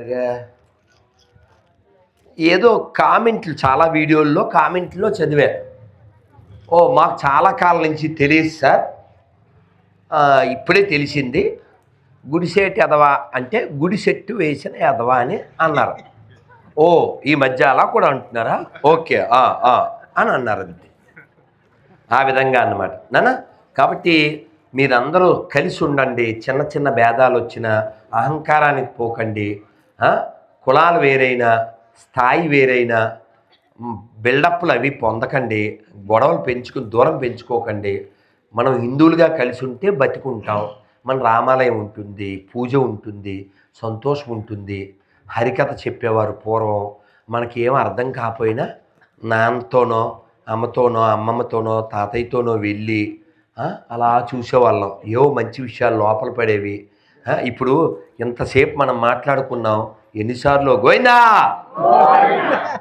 సరిగా. ఏదో కామెంట్లు చాలా వీడియోల్లో కామెంట్లో చదివా. ఓ మాకు చాలా కాలం నుంచి తెలియదు సార్. ఇప్పుడే తెలిసింది. గుడిసెట్ ఎదవా అంటే గుడిసెట్టు వేసిన ఎదవా అని అన్నారు. ఓ ఈ మధ్య అలా కూడా అంటున్నారా? ఓకే అని అన్నారు అంతే. ఆ విధంగా అన్నమాట. నానా కాబట్టి మీరందరూ కలిసి ఉండండి. చిన్న చిన్న భేదాలు వచ్చిన అహంకారానికి పోకండి. కులాలు వేరైనా స్థాయి వేరైనా బిల్డప్లు అవి పొందకండి గొడవలు పెంచుకుని దూరం పెంచుకోకండి. మనం హిందువులుగా కలిసి ఉంటే బతికుంటాం. మన రామాలయం ఉంటుంది పూజ ఉంటుంది సంతోషం ఉంటుంది. హరికథ చెప్పేవారు పూర్వం. మనకి ఏం అర్థం కాకపోయినా నాన్నతోనో అమ్మతోనో అమ్మమ్మతోనో తాతయ్యతోనో వెళ్ళి అలా చూసేవాళ్ళం. ఏవో మంచి విషయాలు లోపల పడేవి. ఇప్పుడు ఇంతసేపు మనం మాట్లాడుకున్నాం. ఎన్నిసార్లు? గోయిందా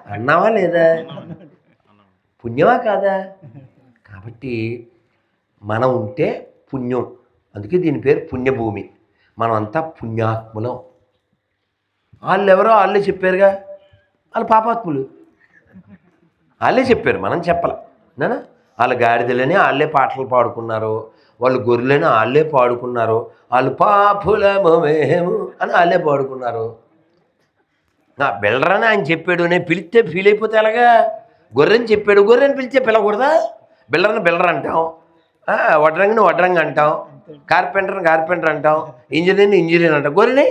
అన్నావా లేదా? పుణ్యమా కాదా? కాబట్టి మనం ఉంటే పుణ్యం. అందుకే దీని పేరు పుణ్యభూమి. మనం అంతా పుణ్యాత్ములం. వాళ్ళు ఎవరో వాళ్ళే చెప్పారుగా. వాళ్ళు పాపాత్ములు. వాళ్ళే చెప్పారు మనం చెప్పాల. వాళ్ళ గాడిదలని వాళ్ళే పాటలు పాడుకున్నారు. వాళ్ళు గొర్రెలను వాళ్ళే పాడుకున్నారు వాళ్ళు పాపులము మేము అని వాళ్ళే పాడుకున్నారు. నా బెల్లరని ఆయన చెప్పాడు నేను పిలిస్తే ఫీల్ అయిపోతే ఎలాగా? గొర్రెని చెప్పాడు గొర్రెని పిలిస్తే పిలకూడదా బిల్లరని బిల్లర్ అంటాం. వడ్రంగిని వడ్రంగి అంటాం. కార్పెంటర్ని కార్పెంటర్ అంటాం. ఇంజనీర్ని ఇంజనీర్ అంటాం. గొర్రెని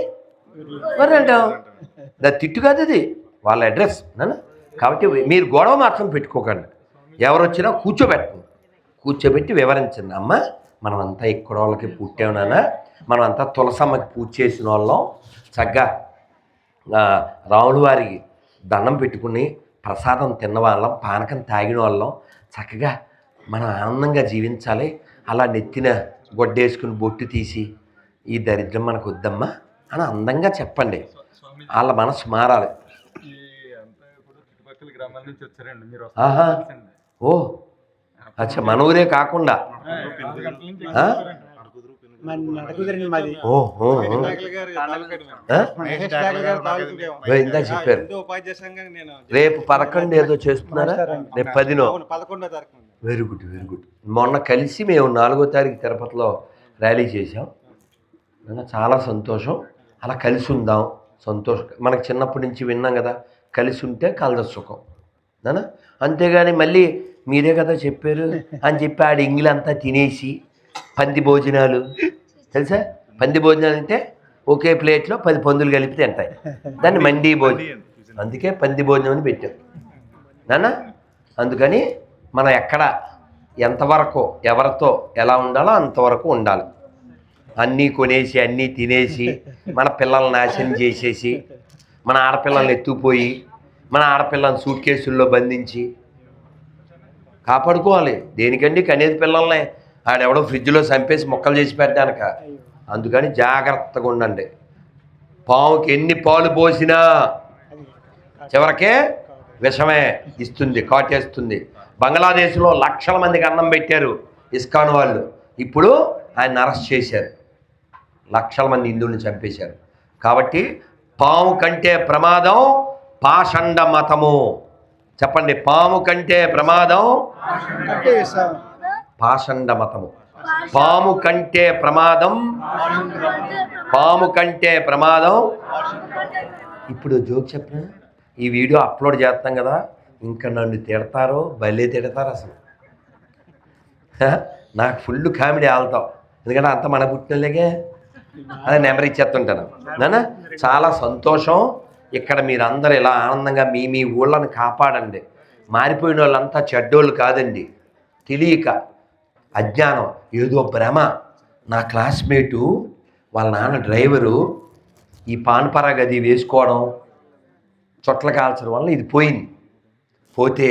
గొర్రె అంటాం. దా తిట్టు కాదు ఇది. వాళ్ళ అడ్రస్ నాన్న. కాబట్టి మీరు గొడవ మాత్రం పెట్టుకోకండి. ఎవరు వచ్చినా కూర్చోబెట్టండి కూర్చోబెట్టి వివరించండి. అమ్మ మనమంతా ఇక్కడ వాళ్ళకి పుట్టామన్నా మనమంతా తులసమ్మకి పూజ చేసిన వాళ్ళం. చక్కగా రాముల వారికి దండం పెట్టుకుని ప్రసాదం తిన్న వాళ్ళం పానకం తాగిన వాళ్ళం. చక్కగా మనం ఆనందంగా జీవించాలి. అలా నెత్తిన గొడ్డేసుకుని బొట్టు తీసి ఈ దరిద్రం మనకు వద్దమ్మా అని అందంగా చెప్పండి. వాళ్ళ మనసు మారాలి. ఓ అచ్చా మన ఊరే కాకుండా. ఇందాక చెప్పారు. రేపు పదకొండు ఏదో చేస్తున్నారా? రేపు పదినో. Very good very good. మొన్న కలిసి మేము నాలుగో తారీఖు తిరుపతిలో ర్యాలీ చేసాం చాలా సంతోషం. అలా కలిసి ఉందాం. సంతోషం. మనకు చిన్నప్పటి నుంచి విన్నాం కదా కలిసి ఉంటే కలద సుఖం. అంతేగాని మళ్ళీ మీరే కదా చెప్పారు అని చెప్పి ఆడ ఇంగిలంతా తినేసి పంది భోజనాలు. తెలుసా? పంది భోజనాలు అంటే ఒకే ప్లేట్లో పది పందులు కలిపి తింటాయి. దాన్ని మండీ భోజనం అందుకే పంది భోజనం అని పెట్టాం నాన్న అందుకని మనం ఎక్కడ ఎంతవరకు ఎవరితో ఎలా ఉండాలో అంతవరకు ఉండాలి. అన్నీ కొనేసి అన్నీ తినేసి మన పిల్లల్ని నాశనం చేసేసి మన ఆడపిల్లల్ని ఎత్తుకుపోయి మన ఆడపిల్లల్ని సూట్ కేసుల్లో బంధించి కాపాడుకోవాలి. దేనికండి కనేది పిల్లల్ని? ఆడెవడో ఫ్రిడ్జ్లో చంపేసి మొక్కలు చేసి పెట్టడానిక? అందుకని జాగ్రత్తగా ఉండండి. పావుకి ఎన్ని పాలు పోసినా చివరికే విషమే ఇస్తుంది కాటేస్తుంది. బంగ్లాదేశ్లో లక్షల మందికి అన్నం పెట్టారు ఇస్కాన్ వాళ్ళు. ఇప్పుడు ఆయన అరెస్ట్ చేశారు. లక్షల మంది హిందువుల్ని చంపేశారు. కాబట్టి పాము కంటే ప్రమాదం పాషండ మతము. చెప్పండి పాము కంటే ప్రమాదం? పాషండ మతము. పాము కంటే ప్రమాదం? పాము కంటే ప్రమాదం? ఇప్పుడు జోక్ చెప్పిన? ఈ వీడియో అప్లోడ్ చేస్తాం కదా ఇంకా నన్ను తిడతారో భలే తిడతారు అసలు? నాకు ఫుల్ కామెడీ ఆలుతావు. ఎందుకంటే అంత మన పుట్టినలేగే అదే నెంబర్ ఇచ్చేస్తుంటాను. నాన్న చాలా సంతోషం. ఇక్కడ మీరందరూ ఇలా ఆనందంగా మీ మీ ఊళ్ళని కాపాడండి. మారిపోయిన వాళ్ళంతా చెడ్డోళ్ళు కాదండి. తెలియక అజ్ఞానం ఏదో భ్రమ. నా క్లాస్మేటు వాళ్ళ నాన్న డ్రైవరు ఈ పాన్పరా గది వేసుకోవడం చొట్ల కాల్చడం వల్ల ఇది పోయింది. పోతే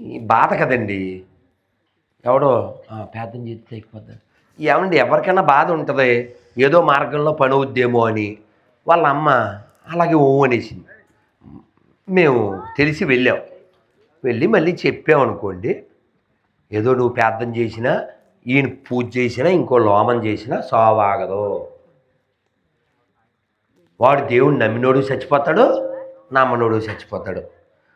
ఈ బాధ కదండి. ఎవడో పేదం చేతి అయిపోద్ది ఏమండి ఎవరికైనా బాధ ఉంటుంది? ఏదో మార్గంలో పని అవుద్దేమో అని. వాళ్ళ అమ్మ అలాగే ఓ అనేసింది. మేము తెలిసి వెళ్ళాం. వెళ్ళి మళ్ళీ చెప్పామనుకోండి ఏదో నువ్వు ప్రార్థన చేసినా ఈయన పూజ చేసినా ఇంకో లోమం చేసినా సావాగదు వాడు దేవుడు నమ్మినోడు చచ్చిపోతాడు నమ్మనోడు చచ్చిపోతాడు.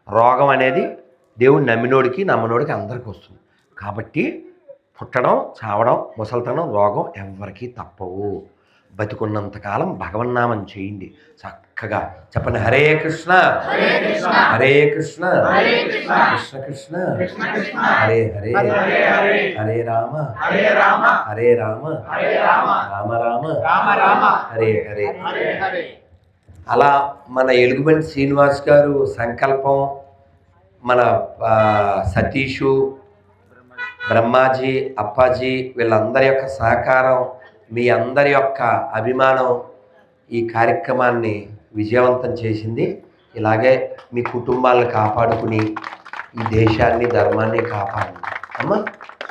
రోగం అనేది దేవుడు నమ్మినోడికి నమ్మనోడికి అందరికీ వస్తుంది. కాబట్టి పుట్టడం చావడం ముసలితనం రోగం ఎవరికీ తప్పవు. బతికున్నంతకాలం భగవన్నామం చేయండి. చక్కగా చెప్పండి. హరే కృష్ణ. హరే కృష్ణ. కృష్ణ. కృష్ణ. హరే హరే. హరే రామ. హరే రామ. రామ. రామ. హరే హరే. అలా మన ఎలుగుబంటి శ్రీనివాస్ గారు సంకల్పం మన సతీషు బ్రహ్మాజీ అప్పాజీ వీళ్ళందరి యొక్క సహకారం మీ అందరి యొక్క అభిమానం ఈ కార్యక్రమాన్ని విజయవంతం చేసింది. ఇలాగే మీ కుటుంబాలను కాపాడుకుని ఈ దేశాన్ని ధర్మాన్ని కాపాడండి. అమ్మ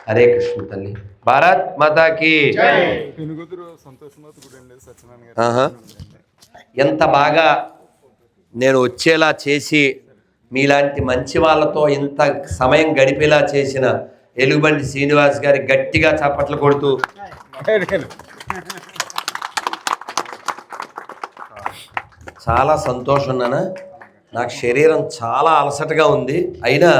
హరే కృష్ణ తల్లి. భారత్ మాతాకి. ఎంత బాగా నేను వచ్చేలా చేసి మీలాంటి మంచి వాళ్ళతో ఇంత సమయం గడిపేలా చేసిన ఎలుగుబంటి శ్రీనివాస్ గారి గట్టిగా చప్పట్లు కొడుతూ చాలా సంతోషం నాన్న. నాకు శరీరం చాలా అలసటగా ఉంది. అయినా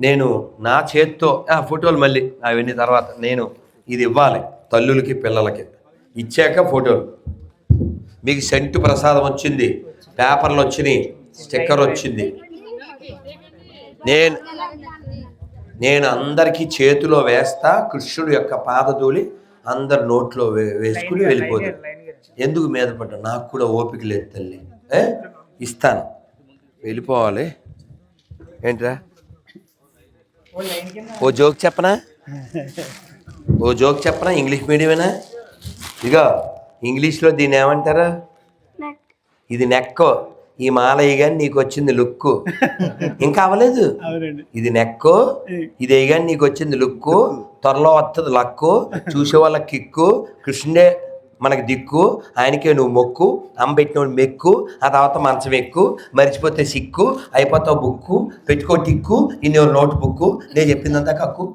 నేను నా చేత్తో ఆ, ఫోటోలు మళ్ళీ అవన్నీ తర్వాత నేను ఇది ఇవ్వాలి తల్లులకి పిల్లలకి. ఇచ్చాక ఫోటోలు. మీకు సెంటు ప్రసాదం వచ్చింది పేపర్లు వచ్చినాయి స్టిక్కర్ వచ్చింది. నేను నేను అందరికీ చేతిలో వేస్తా కృష్ణుడు యొక్క పాదధూళి. అందరు నోట్లో వే- వేసుకుని వెళ్ళిపోదు. ఎందుకు మీద పడ్డా? నాకు కూడా ఓపిక లేదు తల్లి. ఏ? ఇస్తాను. వెళ్ళిపోవాలి. ఏంట్రా? ఓ జోక్ చెప్పనా? ఓ జోక్ చెప్పనా? ఇంగ్లీష్ మీడియమేనా? ఇగో ఇంగ్లీష్లో దీన్ని ఏమంటారు? ఇది నెక్కో. ఈ మాలయ్య కానీ నీకు వచ్చింది లుక్కు. ఇంకా అవ్వలేదు. ఇది నెక్కు ఇది కానీ నీకు వచ్చింది లుక్కు. త్వరలో వస్తుంది లక్కు. చూసే వాళ్ళకి కిక్కు. కృష్ణుడే మనకి దిక్కు. ఆయనకే నువ్వు మొక్కు. అమ్మ పెట్టినోడు మెక్కు. ఆ తర్వాత మంచం ఎక్కు. మర్చిపోతే సిక్కు. అయిపోతావు బుక్కు. పెట్టుకో టిక్కు. ఇన్ని నోట్ బుక్కు. నేను చెప్పిందంతా కక్కు.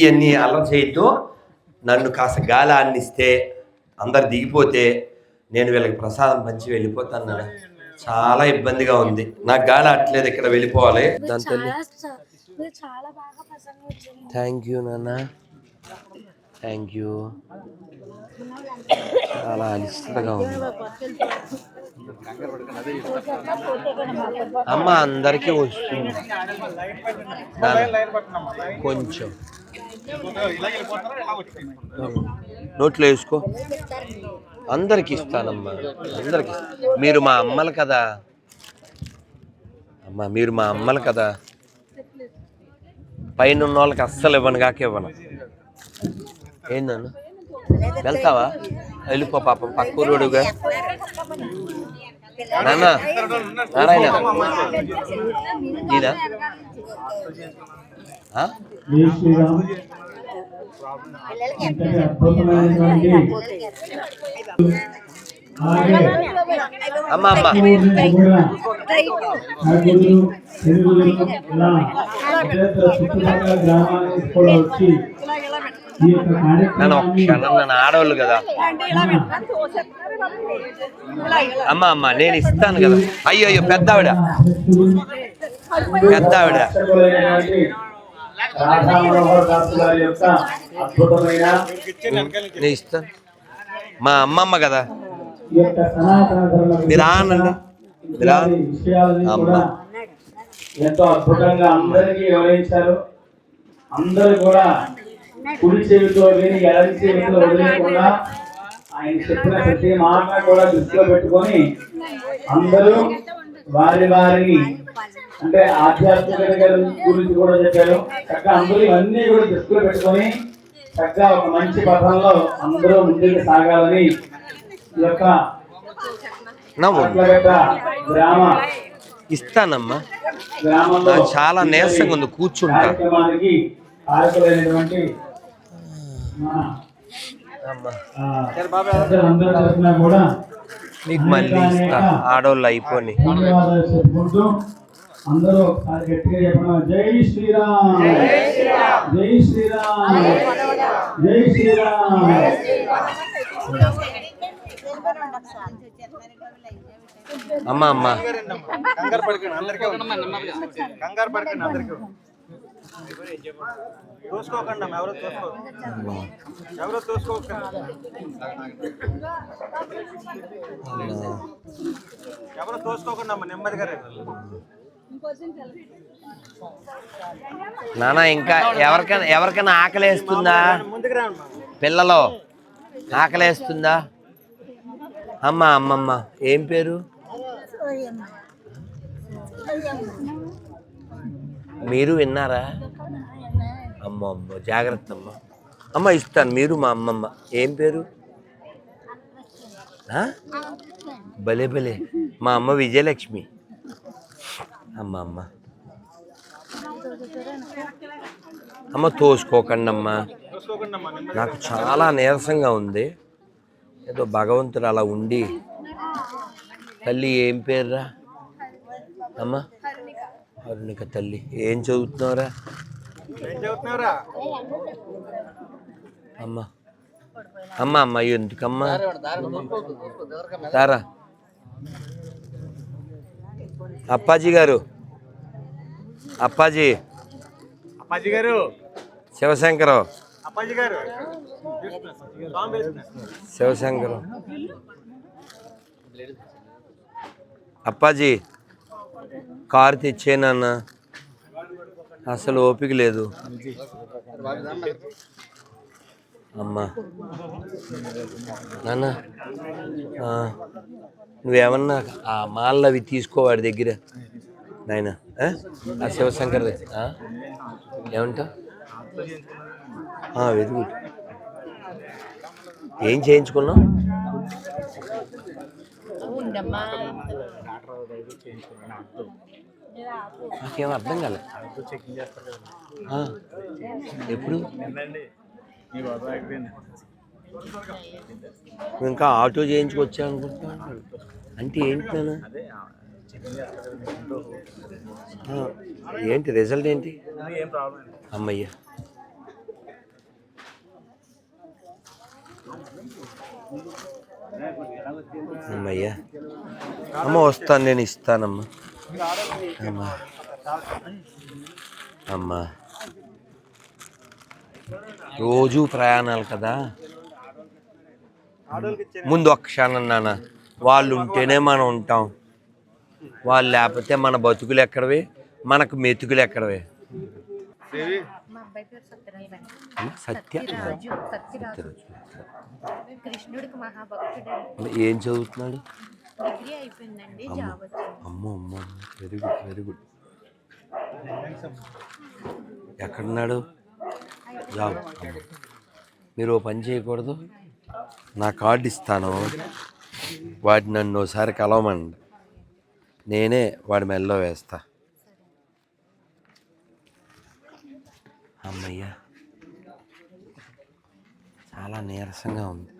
ఇవన్నీ అల్లరి చేయొద్దు. నన్ను కాస్త గాలి ఆడినిస్తే అందరు దిగిపోతే నేను వీళ్ళకి ప్రసాదం పంచి వెళ్ళిపోతాను నాన్న. చాలా ఇబ్బందిగా ఉంది. నాకు గాలి ఆడట్లేదు ఇక్కడ వెళ్ళిపోవాలి. దాని తల్లి థ్యాంక్ యూ నాన్న. Thank you. చాలా అలిస్తగా ఉంది. అమ్మ అందరికీ వస్తుంది. కొంచెం. నోట్లో వేసుకో. అందరికి ఇస్తానమ్మా. అందరికి మీరు మా అమ్మలు కదా. అమ్మా మీరు మా అమ్మలు కదా. పైన ఉన్న వాళ్ళకి అస్సలు ఇవ్వను కాక ఇవ్వను. ఏందన్ను వెళ్తావా? వెళ్ళిపో పాపం పక్కూరుడుగా నాన్న నారాయణ. నీదా అమ్మ అమ్మ. నలుగురు తెలుగులు ఇలా కూడా వచ్చి నన్ను ఒక క్షణం నన్ను ఆడవాళ్ళు కదా. అమ్మ అమ్మ నేను ఇస్తాను కదా. అయ్యో అయ్యో పెద్ద ఆవిడ. పెద్ద ఆవిడ. నేను ఇస్తాను మా అమ్మమ్మ కదా. మీరు ఆనండి. మీరు అమ్మ. ఎంతో అద్భుతంగా అందరికీ వివరించారు. అందరూ కూడా కుడి చెవితో విని ఎడమ చెవితో వదిలేకుండా ఆయన చెప్పిన ప్రతి మాట కూడా దృష్టిలో పెట్టుకొని అందరూ వారి వారిని అంటే ఆధ్యాత్మికత గురించి కూడా చెప్పారు. చక్కగా అందరూ ఇవన్నీ కూడా దృష్టిలో పెట్టుకొని చక్కగా ఒక మంచి పథంలో అందరూ ముందుకు సాగాలని ఈ యొక్క గ్రామ ఇస్తానమ్మా. గ్రామంలో చాలా నీరసంగా ఉంది కూర్చుంటా. కార్యక్రమానికి కారకులైనటువంటి మన అమ్మా ఆ, పెద్దలందరి తరఫున కూడా మళ్ళీ ఇస్తా. ఆడోళ్ళు అయిపోయి అందరూ ఒకసారి గట్టిగా చెప్పడం జై శ్రీరామ్. జై శ్రీరామ్. జై శ్రీరామ్. అమ్మ అమ్మ. కంగారు పడకండి అందరికీ. కంగారు పడకండి అందరికీ అమ్మ, ఎవరో తోసుకో. ఎవరో తోసుకోకండి ఎవరో తోసుకోకండి అమ్మ నెమ్మదిగా. నాన్న ఇంకా ఎవరికైనా ఎవరికైనా ఆకలేస్తుందా? పిల్లలు ఆకలేస్తుందా? అమ్మ అమ్మమ్మ ఏం పేరు? మీరు విన్నారా? అమ్మ అమ్మ జాగ్రత్త అమ్మ. అమ్మ ఇస్తాను మీరు మా అమ్మమ్మ. ఏం పేరు? భలే భలే. మా అమ్మ విజయలక్ష్మి. అమ్మ అమ్మ. అమ్మ తోసుకోకండి అమ్మ నాకు చాలా నీరసంగా ఉంది. ఏదో భగవంతుడు అలా ఉండి. తల్లి ఏం పేరురా? అమ్మ. అరుణిక తల్లి. ఏం చదువుతున్నారా అమ్మ. అమ్మ అమ్మ ఎందుకమ్మా? తారా. అప్పాజీ గారు. అప్పాజీ. అప్పాజీ గారు. శివశంకరం అప్పాజీ గారు. శివశంకరం అప్పాజీ. కారు తెచ్చేనన్న అసలు ఓపిక లేదు. అమ్మా. నాన్న నువ్వేమన్నా ఆ మాలలు అవి తీసుకో వాడి దగ్గర. నాయన ఆ? శివశంకర్ ఏమంటా వెతుకు. ఏం చేయించుకున్నావు? నాకేం అర్థం కాలే. ఎప్పుడు? ఇంకా ఆటో చేయించుకొచ్చా అనుకుంటున్నా అంటే ఏంటి నాన్న? ఆ, ఏంటి రిజల్ట్ ఏంటి? అమ్మయ్య. అమ్మయ్య. అమ్మ వస్తాను నేను ఇస్తానమ్మా. అమ్మా. అమ్మా. రోజు ప్రయాణాలు కదా. ముందు ఒక క్షణం నాన్న వాళ్ళు ఉంటేనే మనం ఉంటాం. వాళ్ళు లేకపోతే మన బతుకులు ఎక్కడవి? మనకు మెతుకులు ఎక్కడవి? సత్య సత్యరాజు. కృష్ణుడికి మహాభక్తుడు ఏం చదువుతున్నాడు? డిగ్రీ అయిపోయిందండి జాబ్ అమ్మో అమ్మో వెరీ గుడ్ వెరీ గుడ్ ఎక్కడున్నాడు? జాబ్. మీరు పని చేయకూడదు. నా కార్డు ఇస్తాను. వాడిని నన్ను ఒకసారి కలవమండి. నేనే వాడి మెల్లో వేస్తా. అమ్మయ్యా. చాలా నీరసంగా ఉంది.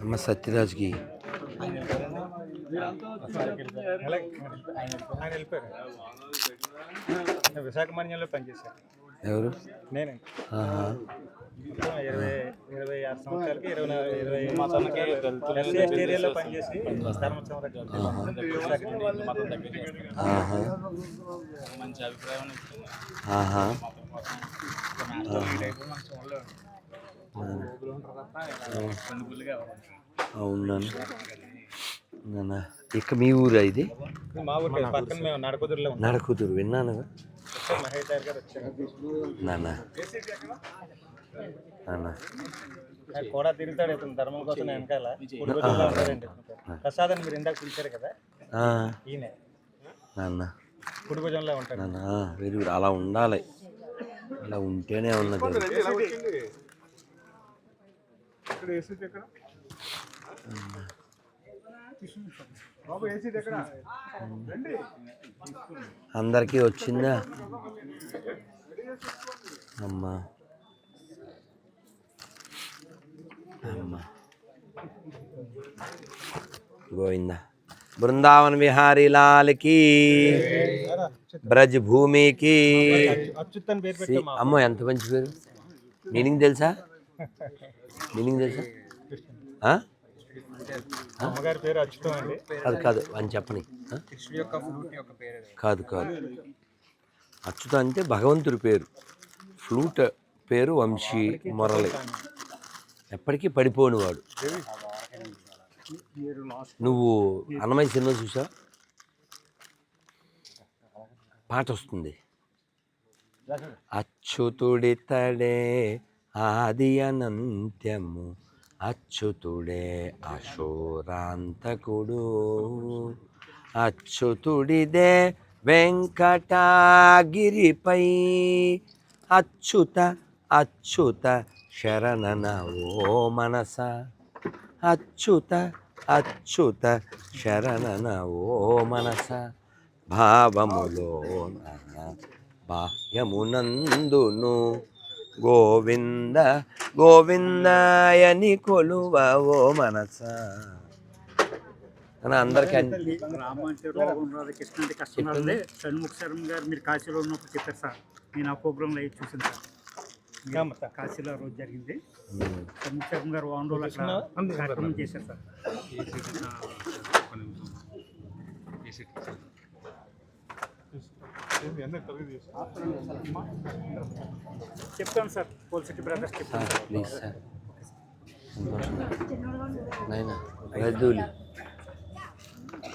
అమ్మ సత్యరాజ్కి. ఆయన వెళ్ళిపోయారు. విశాఖపట్నంలో పనిచేశారు. ఎవరు? నేనే. ఇరవై ఇరవై ఆరు సంవత్సరాలకి ఇరవై ఇరవై మాసాలకి ఏరియాలో పనిచేసి ఆహా. అవునాను నాన్న. ఇక మీ ఊరా ఇది నడకూతురు విన్నాను నాన్న ఆయన కూడా తిరుగుతాడు ఇతను ధర్మం కోసం నేను వెనకాల ప్రసాద్ అని మీరు ఇందాక పిలిచారు కదా ఆ, ఈయనే నాన్న కుడిభుజంలో ఉంటాడు నాన్న వెరీ గుడ్ అలా ఉండాలి అలా ఉంటేనే ఉన్నది అందరికీ వచ్చిందా? అమ్మా. అమ్మా. గోవింద. బృందావన్ విహారీ లాల్కి బ్రజ్ భూమికి అమ్మో ఎంత మంచి పేరు? మీనింగ్ తెలుసా? మీనింగ్ తెలుసా? అమ్మగారి పేరు అచ్యుతం అండి. కాదు కాదు అని చెప్పని? కాదు. కాదు అచ్యుత అంటే భగవంతుడి పేరు. ఫ్లూట్ పేరు వంశీ మురళి ఎప్పటికీ పడిపోనివాడు నువ్వు అన్నమయ్య సినిమా చూసా పాట వస్తుంది. అచ్యుతుడితడే ఆది అనంత్యము. అచ్యుతుడే అశోరాంతకుడు. అచ్యుతుడిదే వెంకటాగిరిపై. అచ్యుత అచ్యుత శరణన ఓ మనస. అచ్యుత అచ్యుత శరణన ఓ మనస. భావములో బాహ్యమునందును గోవింద గోవిందాయని కొలువ ఓ మనస. అని అందరికీ అన్ని- రామ అంటే రోగం రాదు కృష్ణ అంటే కష్టం రాదు షణ్ముఖ శర్మ గారు మీరు కాశీలో ఉన్నప్పుడు చెప్పారు సార్. నేను ఆ ప్రోగ్రాంలో అయ్యి చూసాను సార్. కాశీలో రోజు జరిగింది. షణ్ముఖ శర్మ గారు వారం రోజులు అక్కడ కార్యక్రమం చేశారు సార్? చెప్తాను సార్ పోల్సిటీ బ్రదర్స్ చెప్తాను. Sir please sir.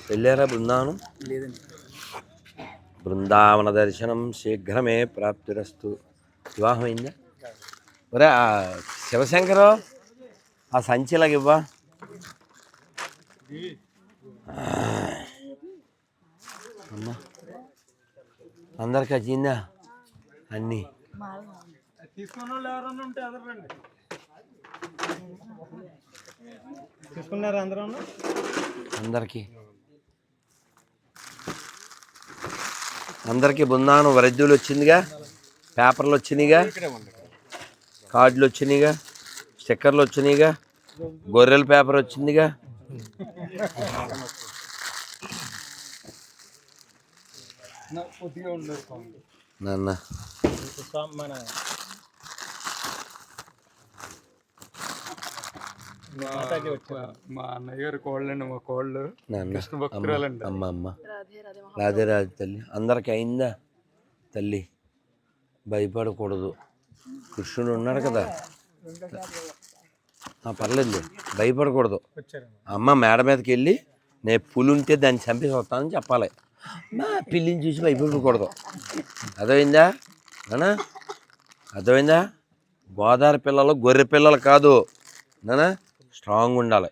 వెళ్ళారా బృందావనం? లేదండి. బృందావన దర్శనం శీఘ్రమే ప్రాప్తిరస్తు. వివాహం అయిందా ఒరే ఆ శివశంకరు ఆ సంచిలాగా ఇవ్వా. అమ్మా. అందరికి వచ్చిందా అన్నీ. తీసుకున్నారా అందరూ అందరికీ. అందరికీ బృందావనం వరద్యులు వచ్చిందిగా పేపర్లు వచ్చినాయిగా కార్డులు వచ్చినాయిగా స్టిక్కర్లు వచ్చినాయిగా గొర్రెల పేపర్ వచ్చిందిగా. నాన్న. మన మా అన్నయ్య గారి కోళ్ళండి మా కోళ్ళు కృష్ణ అమ్మ భక్తురాలండి అమ్మ అమ్మ. రాధే రాధే తల్లి. అందరికి అయిందా? తల్లి భయపడకూడదు. కృష్ణుడు ఉన్నాడు కదా. పర్లేదు భయపడకూడదు. అమ్మ మేడ మీదకి వెళ్ళి నేను పులి ఉంటే దాన్ని చంపేసి వస్తానని చెప్పాలి. మా పిల్లిని చూసి భయపడకూడదు అర్థమైందా? నానా? అర్థమైందా? గోదావరి పిల్లలు గొర్రె పిల్లలు కాదు. నానా? స్ట్రాంగ్ ఉండాలి.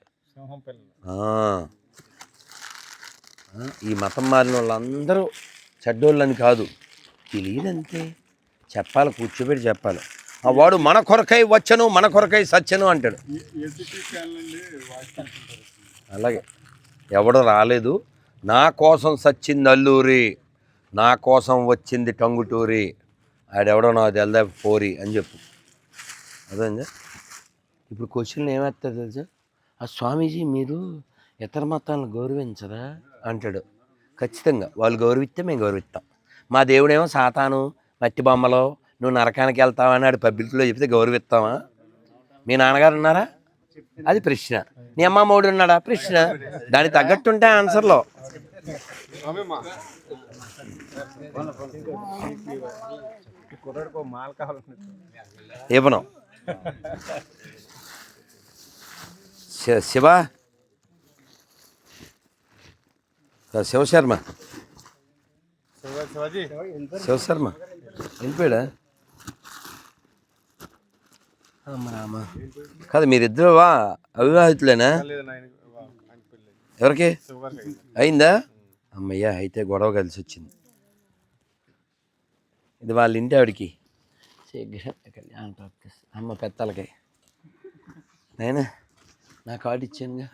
ఈ మతం మారిన వాళ్ళందరూ చెడ్డోళ్ళని కాదు. తెలియదంతే. చెప్పాలి కూర్చోబెట్టి చెప్పాలి. ఆ వాడు మన కొరకై వచ్చను మన కొరకై సత్యను అంటాడు. అలాగే. ఎవడు రాలేదు. నా కోసం సచ్చింది అల్లూరి నా కోసం వచ్చింది టంగుటూరి ఆడెవడో నాకు తెల్దా పోరి అని చెప్పు. అదే ఇప్పుడు క్వశ్చన్ ఏమేస్తారు తెలుసా? ఆ స్వామీజీ మీరు ఇతర మతాలను గౌరవించరా? అంటాడు. ఖచ్చితంగా. వాళ్ళు గౌరవిస్తే మేము గౌరవిస్తాం. మా దేవుడేమో సాతాను మట్టి బొమ్మలో నువ్వు నరకానికి వెళ్తావా అని ఆడు పబ్లిక్లో చెప్తే గౌరవిస్తావా మీ నాన్నగారు ఉన్నారా? అది ప్రశ్న. నీ అమ్మ మూడు ఉన్నాడా? ప్రశ్న. దానికి తగ్గట్టుంటే ఆన్సర్లో. ఇవ్వను శివ. శివశర్మ. శివాజీ. శివశర్మ. వెళ్ళిపోయాడా కాదు మీరిద్దరు వా అవివాహితులేనా? ఎవరికి? అయింది. అమ్మయ్యా అయితే గొడవ కలిసి వచ్చింది. ఇది వాళ్ళ ఇంటి ఆవిడికి. కళ్యాణ అమ్మ పెత్తలకి. నాయనా నా కార్డు ఇచ్చానుగా.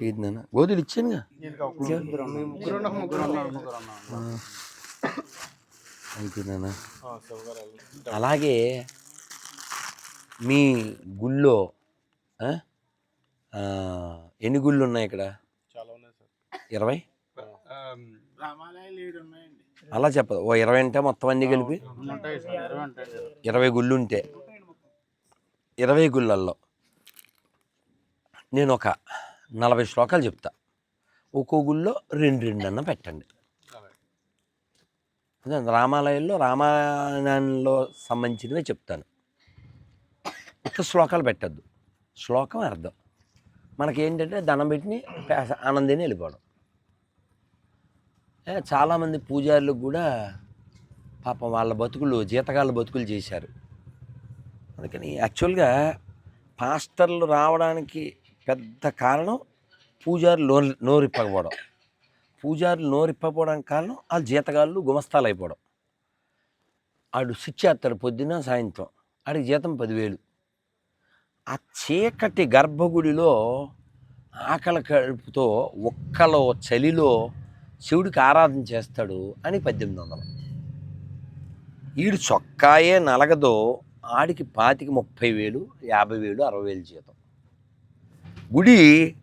ఇది నాన్న గోధులు ఇచ్చానుగా. అలాగే మీ గుళ్ళో ఎన్ని గుళ్ళు ఉన్నాయి ఇక్కడ? చాలా ఉన్నాయి సార్. ఇరవై? అలా చెప్పదు. ఓ ఇరవై అంటే మొత్తం అన్నీ కలిపి? ఇరవై గుళ్ళు ఉంటే. ఇరవై గుళ్ళల్లో. నేను ఒక నలభై శ్లోకాలు చెప్తా. ఒక్కో గుళ్ళో రెండు రెండు అన్న పెట్టండి. రామాలయంలో రామాయణంలో సంబంధించినవే చెప్తాను. ఒక్క శ్లోకాలు పెట్టద్దు. శ్లోకం అర్థం. మనకేంటంటే దండం పెట్టిని ఆనందిని వెళ్ళిపోవడం. చాలామంది పూజారులకు కూడా పాపం వాళ్ళ బతుకులు జీతకాల బతుకులు చేశారు. అందుకని యాక్చువల్గా పాస్టర్లు రావడానికి పెద్ద కారణం పూజారులు నోరు నోరిప్పకపోవడం. పూజారులు నోరిప్పపోవడానికి కారణం వాళ్ళు జీతగాళ్ళు గుమస్తాలు అయిపోవడం ఆడు శిక్షేస్తాడు పొద్దున పొద్దున్న సాయంత్రం ఆడికి జీతం పదివేలు. ఆ చీకటి గర్భగుడిలో ఆకలి కడుపుతో ఒక్కలో చలిలో శివుడికి ఆరాధన చేస్తాడు అని పద్దెనిమిది వందలు. ఈడు చొక్కాయే నలగదో ఆడికి పాతికి ముప్పై వేలు యాభై వేలు అరవై వేలు జీతం. గుడి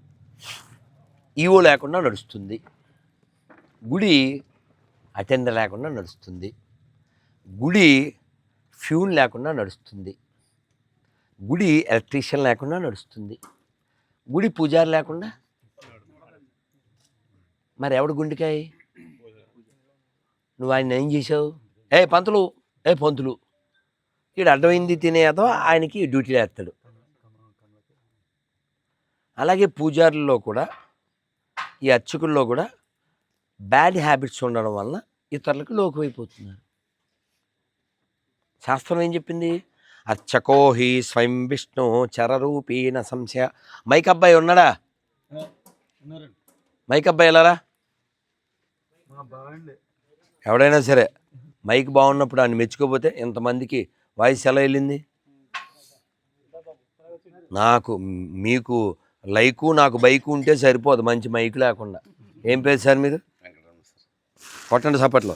ఈవో లేకుండా నడుస్తుంది. గుడి అటెండర్ లేకుండా నడుస్తుంది. గుడి ఫ్యూన్ లేకుండా నడుస్తుంది. గుడి ఎలక్ట్రీషియన్ లేకుండా నడుస్తుంది. గుడి పూజారి లేకుండా? మరి ఎవడు గుండెకాయ? నువ్వు ఆయన ఏం చేసావు ఏ పంతులు ఏ పంతులు. ఇక్కడ అడ్డమైంది తినేదో ఆయనకి డ్యూటీ వేస్తాడు అలాగే పూజారుల్లో కూడా ఈ అర్చకుల్లో కూడా బ్యాడ్ హ్యాబిట్స్ ఉండడం వలన ఇతరులకు లోకువైపోతున్నారు. శాస్త్రం ఏం చెప్పింది? అర్చకో హి స్వయం విష్ణు చరరూపీన సంశయ. మైక్ అబ్బాయి ఉన్నాడా? మైక్ అబ్బాయి వెళ్ళారా ఎవడైనా సరే మైక్ బాగున్నప్పుడు ఆయన మెచ్చుకోపోతే ఇంతమందికి వాయిస్ ఎలా వెళ్ళింది? నాకు మీకు లైకు నాకు బైకు ఉంటే సరిపోదు. మంచి మైక్ లేకుండా. ఏం పేరు సార్ మీరు కొట్టండి సప్పట్లో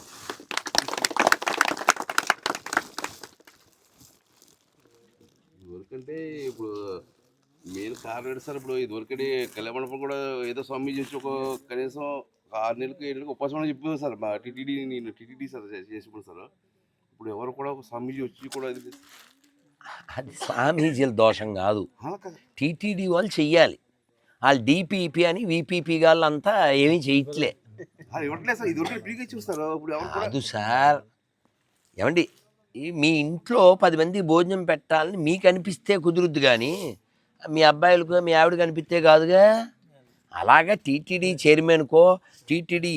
ఇదివరకంటే ఇప్పుడు మెయిన్ కారణం సార్? ఇప్పుడు ఇదివరకటి కళ్యాణ కూడా ఏదో స్వామి చేసి ఒక కనీసం ఆరు నెలలకు ఏడు నెలలకు ఉపవాసం చెప్పారు సార్. మా టీటీడీ నేను టీటీడీ సార్ చే- చేసినప్పుడు సార్. ఇప్పుడు ఎవరు కూడా ఒక స్వామీజీ వచ్చి కూడా ఇది అది స్వామీజీల దోషం కాదు. టీటీడీ వాళ్ళు చెయ్యాలి. వాళ్ళు డిపిపి అని విపిపి వాళ్ళంతా ఏమీ చేయట్లే అది ఇవ్వట్లేదు సార్. ఇదివరకు ఫ్రీగా చూస్తారు ఇప్పుడు ఎవరు కూడా కాదు సార్. ఏమండి ఈ మీ ఇంట్లో పది మంది భోజనం పెట్టాలని మీకు అనిపిస్తే కుదురుద్దు కానీ మీ అబ్బాయిలకు మీ ఆవిడ కనిపిస్తే కాదుగా? అలాగా టీటీడీ చైర్మన్కో టీటీడీ